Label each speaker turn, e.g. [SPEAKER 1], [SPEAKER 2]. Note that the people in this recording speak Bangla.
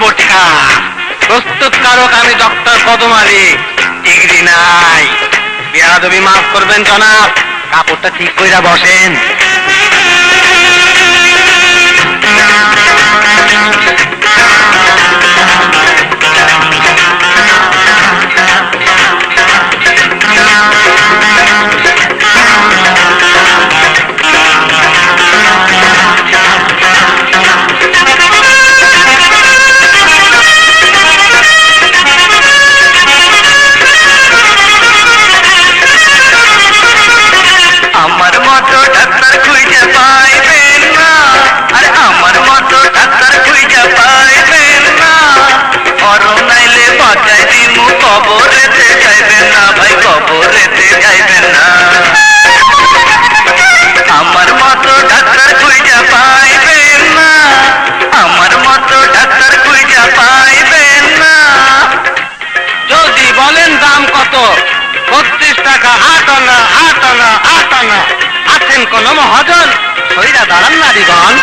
[SPEAKER 1] বোটকা প্রস্তুতকারক আমি ডক্টর কদম আলী ডিগ্রি নাই। বিয়াদবি মাফ করবেন জনাব। কাপড়টা ঠিক কইরা বসেন। আটনা আটনা আনা আট আনা আট আনা আছেন কোন মহাজন? সইরা দাঁড়ান নারীগণ